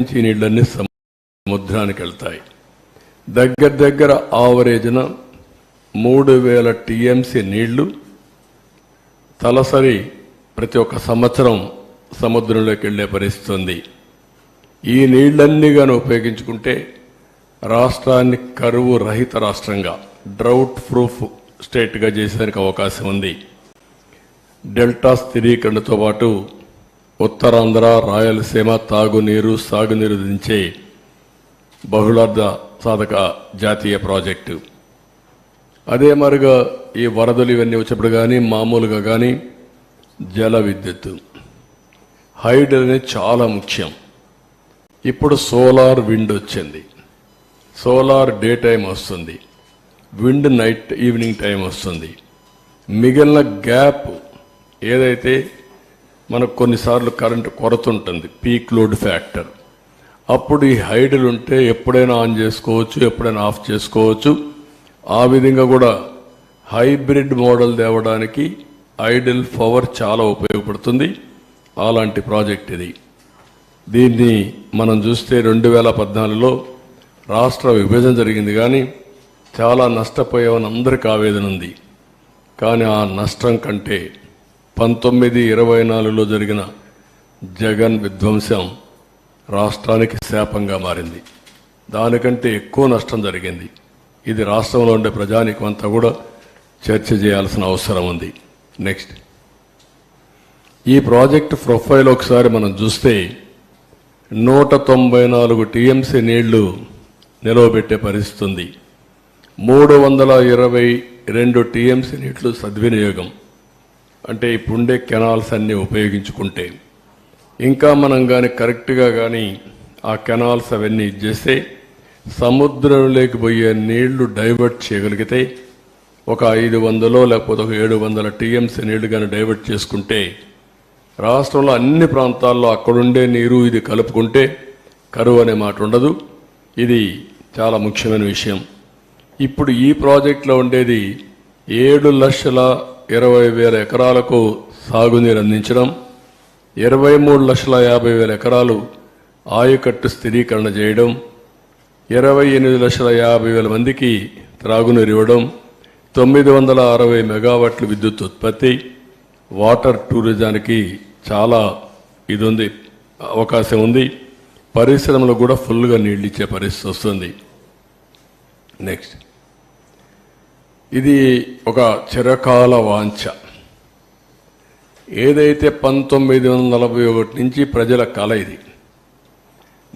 నుంచి నీళ్ళన్నీ సముద్రానికి వెళ్తాయి దగ్గర దగ్గర ఆవరేజ్న మూడు వేల టీఎంసీ నీళ్ళు తలసరి ప్రతి ఒక్క సంవత్సరం సముద్రంలోకి వెళ్ళే పరిస్థితి ఉంది ఈ నీళ్ళన్నీ కానీ ఉపయోగించుకుంటే రాష్ట్రాన్ని కరువు రహిత రాష్ట్రంగా డ్రౌట్ ప్రూఫ్ స్టేట్గా చేసేందుకు అవకాశం ఉంది. డెల్టా స్థిరీకరణతో పాటు ఉత్తరాంధ్ర రాయలసీమ తాగునీరు సాగునీరు దించే బహుళార్థ సాధక జాతీయ ప్రాజెక్టు. అదే మరుగా ఈ వరదలు ఇవన్నీ వచ్చినప్పుడు కానీ మామూలుగా కానీ జల విద్యుత్తు హైడల్ అనేది చాలా ముఖ్యం. ఇప్పుడు సోలార్ విండ్ వచ్చింది. సోలార్ డే టైం వస్తుంది. విండ్ నైట్ ఈవినింగ్ టైం వస్తుంది. మిగిలిన గ్యాప్ ఏదైతే మనకు కొన్నిసార్లు కరెంటు కొరత ఉంటుంది పీక్ లోడ్ ఫ్యాక్టర్ అప్పుడు ఈ హైడల్ ఉంటే ఎప్పుడైనా ఆన్ చేసుకోవచ్చు ఎప్పుడైనా ఆఫ్ చేసుకోవచ్చు. ఆ విధంగా కూడా హైబ్రిడ్ మోడల్ తేవడానికి ఐడల్ పవర్ చాలా ఉపయోగపడుతుంది. అలాంటి ప్రాజెక్ట్ ఇది. దీన్ని మనం చూస్తే రెండు వేల పద్నాలుగులో రాష్ట్ర విభజన జరిగింది కానీ చాలా నష్టపోయేవని అందరికీ ఆవేదన ఉంది. కానీ ఆ నష్టం కంటే పంతొమ్మిది ఇరవై నాలుగులో జరిగిన జగన్ విధ్వంసం రాష్ట్రానికి శాపంగా మారింది. దానికంటే ఎక్కువ నష్టం జరిగింది. ఇది రాష్ట్రంలో ఉండే ప్రజానికం అంతా కూడా చర్చ చేయాల్సిన అవసరం ఉంది. నెక్స్ట్. ఈ ప్రాజెక్ట్ ప్రొఫైల్ ఒకసారి మనం చూస్తే నూట తొంభై నాలుగు టీఎంసీ నీళ్ళు నిలవబెట్టే పరిస్థితి ఉంది మూడు వందల ఇరవై రెండు టీఎంసీ నీళ్ళు సద్వినియోగం. అంటే ఇప్పుడుండే కెనాల్స్ అన్నీ ఉపయోగించుకుంటే ఇంకా మనం కానీ కరెక్ట్గా కానీ ఆ కెనాల్స్ అవన్నీ ఇచ్చేస్తే సముద్రంలోకి పోయే నీళ్ళు డైవర్ట్ చేయగలిగితే ఒక ఐదు వందలో లేకపోతే ఒక ఏడు వందల టీఎంసీ నీళ్ళు కానీ డైవర్ట్ చేసుకుంటే రాష్ట్రంలో అన్ని ప్రాంతాల్లో అక్కడుండే నీరు ఇది కలుపుకుంటే కరువు అనే మాట ఉండదు. ఇది చాలా ముఖ్యమైన విషయం. ఇప్పుడు ఈ ప్రాజెక్టులో ఉండేది ఏడు లక్షల ఇరవై వేల ఎకరాలకు సాగునీరు అందించడం ఇరవై మూడు లక్షల యాభై వేల ఎకరాలు ఆయకట్టు స్థిరీకరణ చేయడం ఇరవై ఎనిమిది లక్షల యాభై వేల మందికి త్రాగునీరు ఇవ్వడం తొమ్మిది వందల అరవై మెగావాట్లు విద్యుత్ ఉత్పత్తి వాటర్ టూరిజానికి చాలా ఇది ఉంది అవకాశం ఉంది. పరిశ్రమలు కూడా ఫుల్గా నీళ్ళు ఇచ్చే పరిస్థితి వస్తుంది. నెక్స్ట్. ఇది ఒక చిరకాల వాంఛ. ఏదైతే పంతొమ్మిది వందల నలభై ఒకటి నుంచి ప్రజల కళ ఇది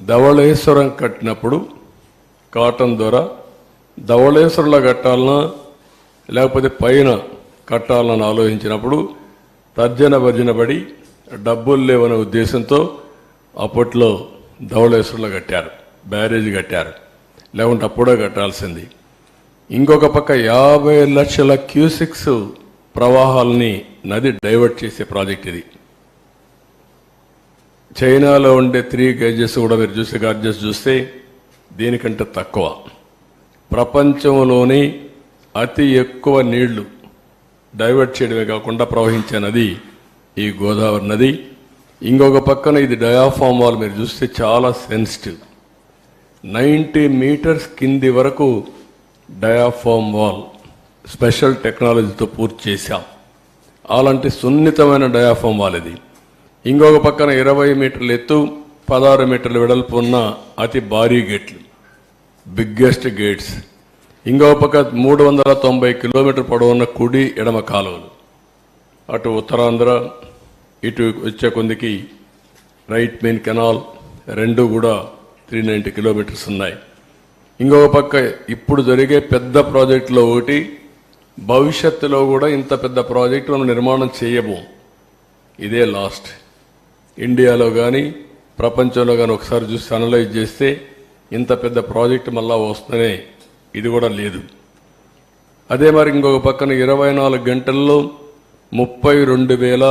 ధవళేశ్వరం కట్టినప్పుడు కాటన్ ద్వారా ధవళేశ్వరంలో కట్టాలన్నా లేకపోతే పైన కట్టాలని ఆలోచించినప్పుడు తర్జన భర్జన పడి డబ్బులు లేవనే ఉద్దేశంతో అప్పట్లో ధవళేశ్వరంలో కట్టారు బ్యారేజ్ కట్టారు. లేకుంటే అప్పుడే కట్టాల్సింది. ఇంకొక పక్క యాభై లక్షల క్యూసిక్స్ ప్రవాహాలని నది డైవర్ట్ చేసే ప్రాజెక్ట్ ఇది. చైనాలో ఉండే త్రీ గేజెస్ కూడా మీరు చూసే గార్జెస్ చూస్తే దీనికంటే తక్కువ. ప్రపంచంలోని అతి ఎక్కువ నీళ్ళు డైవర్ట్ చేయడమే కాకుండా ప్రవహించే నది ఈ గోదావరి నది. ఇంకొక పక్కన ఇది డయాఫామ్ వాల్ మీరు చూస్తే చాలా సెన్సిటివ్. నైంటీ మీటర్స్ కింది వరకు డయాఫామ్ వాల్ స్పెషల్ టెక్నాలజీతో పూర్తి చేశాం. అలాంటి సున్నితమైన డయాఫామ్ వాల్ ఇది. ఇంకొక పక్కన ఇరవై మీటర్ల ఎత్తు పదహారు మీటర్ల వెడల్పు ఉన్న అతి భారీ గేట్లు. బిగ్గెస్ట్ గేట్స్ ఇంకొక పక్క మూడు వందల తొంభై కిలోమీటర్ పొడవున్న కుడి ఎడమ కాలువలు. అటు ఉత్తరాంధ్ర ఇటు వచ్చే కొందికి రైట్ మెయిన్ కెనాల్ రెండు కూడా త్రీ నైంటీ కిలోమీటర్స్ ఉన్నాయి. ఇంకొక పక్క ఇప్పుడు జరిగే పెద్ద ప్రాజెక్టులో ఒకటి భవిష్యత్తులో కూడా ఇంత పెద్ద ప్రాజెక్టు మనం నిర్మాణం చేయము. ఇదే లాస్ట్. ఇండియాలో కానీ ప్రపంచంలో కానీ ఒకసారి చూసి అనలైజ్ చేస్తే ఇంత పెద్ద ప్రాజెక్ట్ మళ్ళా వస్తూనే ఇది కూడా లేదు. అదే మరి ఇంకొక పక్కన ఇరవై నాలుగు గంటల్లో ముప్పై రెండు వేల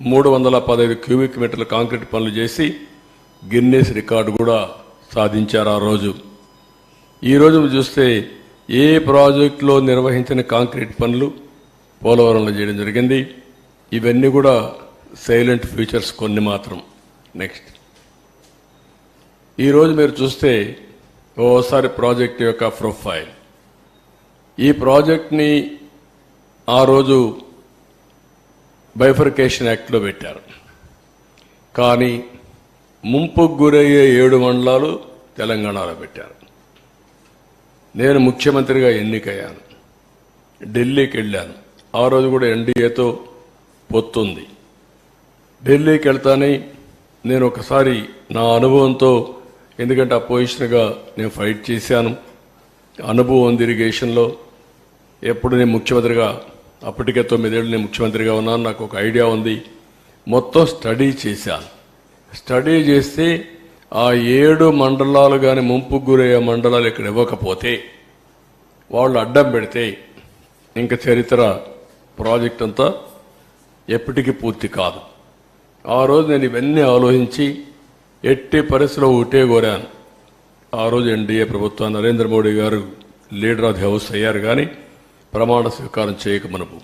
మూడు వందల పదహైదు క్యూబిక్ మీటర్ల కాంక్రీట్ పనులు చేసి గిన్నెస్ రికార్డు కూడా సాధించారు ఆ రోజు. ఈ రోజు చూస్తే ఏ ప్రాజెక్టులో నిర్వహించిన కాంక్రీట్ పనులు పోలవరంలో చేయడం జరిగింది. ఇవన్నీ కూడా సైలెంట్ ఫ్యూచర్స్ కొన్ని మాత్రం. నెక్స్ట్. ఈరోజు మీరు చూస్తే ఓసారి ప్రాజెక్ట్ యొక్క ప్రొఫైల్. ఈ ప్రాజెక్ట్ని ఆ రోజు బైఫర్కేషన్ యాక్ట్లో పెట్టారు. కానీ ముంపుకు గురయ్యే ఏడు మండలాలు తెలంగాణలో పెట్టారు. నేను ముఖ్యమంత్రిగా ఎన్నికయ్యాను. ఢిల్లీకి వెళ్ళాను. ఆ రోజు కూడా ఎన్డీఏతో పొత్తుంది. ఢిల్లీకి వెళ్తానే నేను ఒకసారి నా అనుభవంతో ఎందుకంటే అపోజిషన్గా నేను ఫైట్ చేశాను. అనుభవం ఉంది ఇరిగేషన్లో ఎప్పుడు నేను ముఖ్యమంత్రిగా అప్పటికే తొమ్మిదేళ్ళు నేను ముఖ్యమంత్రిగా ఉన్నాను. నాకు ఒక ఐడియా ఉంది. మొత్తం స్టడీ చేశాను. స్టడీ చేస్తే ఆ ఏడు మండలాలు కానీ ముంపు గురయ్యే మండలాలు ఇక్కడ ఇవ్వకపోతే వాళ్ళు అడ్డం పెడితే ఇంకా చరిత్ర ప్రాజెక్ట్ అంతా ఎప్పటికీ పూర్తి కాదు. ఆ రోజు నేను ఇవన్నీ ఆలోచించి ఎట్టి పరిస్థితిలో ఒకటే కోరాను. ఆ రోజు ఎన్డీఏ ప్రభుత్వం నరేంద్ర మోడీ గారు లీడర్ ఆఫ్ ది హౌస్ అయ్యారు కానీ ప్రమాణ స్వీకారం చేయక మనము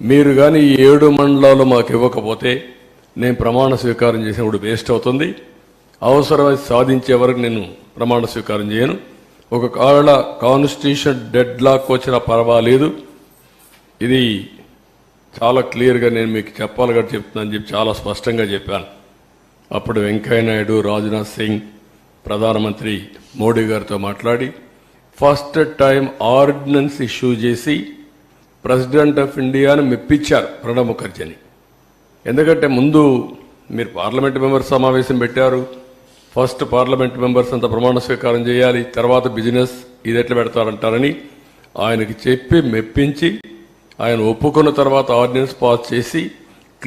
మీరు కానీ ఈ ఏడు మండలాలు మాకు ఇవ్వకపోతే నేను ప్రమాణ స్వీకారం చేసినప్పుడు వేస్ట్ అవుతుంది. అవసరమై సాధించే వరకు నేను ప్రమాణ స్వీకారం చేయను. ఒక కాన్స్టిట్యూషన్ డెడ్ లాక్ వచ్చినా పర్వాలేదు. ఇది చాలా క్లియర్గా నేను మీకు చెప్పాలి కూడా చెప్తున్నాను చెప్పి చాలా స్పష్టంగా చెప్పాను. అప్పుడు వెంకయ్య నాయుడు రాజ్నాథ్ సింగ్ ప్రధానమంత్రి మోడీ గారితో మాట్లాడి ఫస్ట్ టైం ఆర్డినెన్స్ ఇష్యూ చేసి ప్రెసిడెంట్ ఆఫ్ ఇండియాను మెప్పించారు ప్రణబ్ ముఖర్జీని. ఎందుకంటే ముందు మీరు పార్లమెంట్ మెంబర్స్ సమావేశం పెట్టారు. ఫస్ట్ పార్లమెంట్ మెంబర్స్ అంతా ప్రమాణ స్వీకారం చేయాలి తర్వాత బిజినెస్ ఇది ఎట్లా పెడతారంటారని ఆయనకి చెప్పి మెప్పించి ఆయన ఒప్పుకున్న తర్వాత ఆర్డినెన్స్ పాస్ చేసి